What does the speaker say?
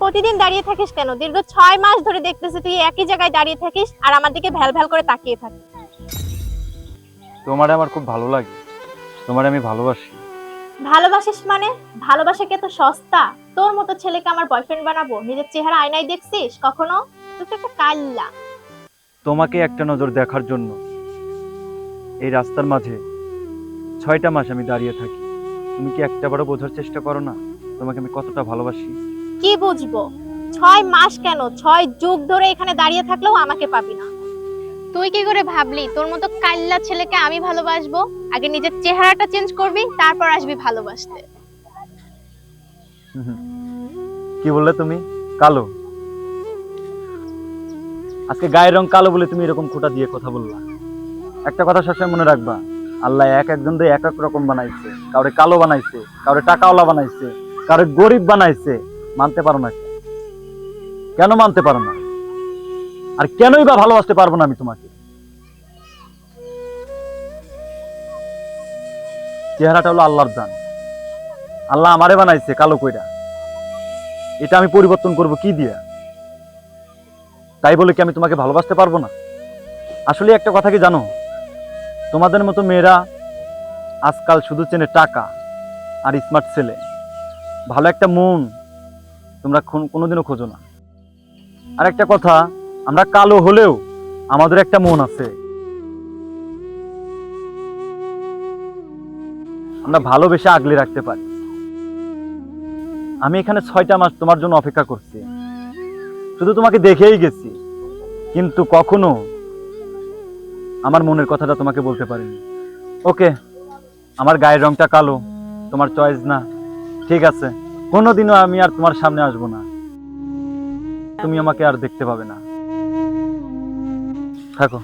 প্রতিদিন দাঁড়িয়ে থাকিস কেন? দীর্ঘ ছয় মাস ধরে দেখতেছি তুই একই জায়গায় দাঁড়িয়ে থাকিস আর আমার দিকে ভ্যাল ভ্যাল করে তাকিয়ে থাকিস। তোমারে আমার খুব ভালো লাগে। তোমারে আমি ভালোবাসি। ভালোবাসিস মানে? ভালোবাসা কি এত সস্তা? তোর মতো ছেলেকে আমার বয়ফ্রেন্ড বানাবো? নিজের চেহারা আয়নায় দেখছিস? কখনো? তুই তো একটা কাল্লা। তোমাকে একটা নজর দেখার জন্য এই রাস্তার মাঝে ছয়টা মাস আমি দাঁড়িয়ে থাকি। তুমি কি একটাবারও বোঝার চেষ্টা করো না? তোমাকে আমি কতটা ভালোবাসি। কি বুঝব? ছয় মাস কেন? ছয় যুগ ধরে এখানে দাঁড়িয়ে থাকলেও আমাকে পাবি না। তুই কি করে ভাবলি? তোর মতো কাল্লা ছেলেকে আমি ভালোবাসবো? আগে নিজের চেহারাটা চেঞ্জ করবি তারপর আসবি ভালোবাসতে। কি বললে তুমি? কালো? আজকে গায়ের রং কালো বলে তুমি এরকম খোটা দিয়ে কথা বললা। একটা কথা সবসময় মনে রাখবা আল্লাহ এক একজন এক এক রকম বানাইছে। কাউরে কালো বানাইছে কাউরে টাকাওয়ালা বানাইছে কাউরে গরিব বানাইছে। মানতে পারো না। কেন? মানতে পারো না? আর কেনই বা ভালোবাসতে পারব না আমি তোমাকে? চেহারাটা হলো আল্লাহর দান। আল্লাহ আমারে বানাইছে কালো কইরা। এটা আমি পরিবর্তন করব কি দিয়া? তাই বলে কি আমি তোমাকে ভালোবাসতে পারব না? আসলে একটা কথা কি জানো? তোমাদের মতো মেয়েরা আজকাল শুধু চেনে টাকা আর স্মার্ট ছেলে। ভালো একটা মন তোমরা কোনোদিনও খোঁজো না। আর একটা কথা, আমরা কালো হলেও আমাদের একটা মন আছে। আমরা ভালোবেসে আগলে রাখতে পারি। আমি এখানে ছয়টা মাস তোমার জন্য অপেক্ষা করছি। শুধু তোমাকে দেখেই গেছি, কিন্তু কখনো আমার মনের কথাটা তোমাকে বলতে পারিনি। ওকে, আমার গায়ের রংটা কালো, তোমার চয়েস না। ঠিক আছে। কোনোদিনও আমি আর তোমার সামনে আসব না। তুমি আমাকে আর দেখতে পাবে না। থাকো।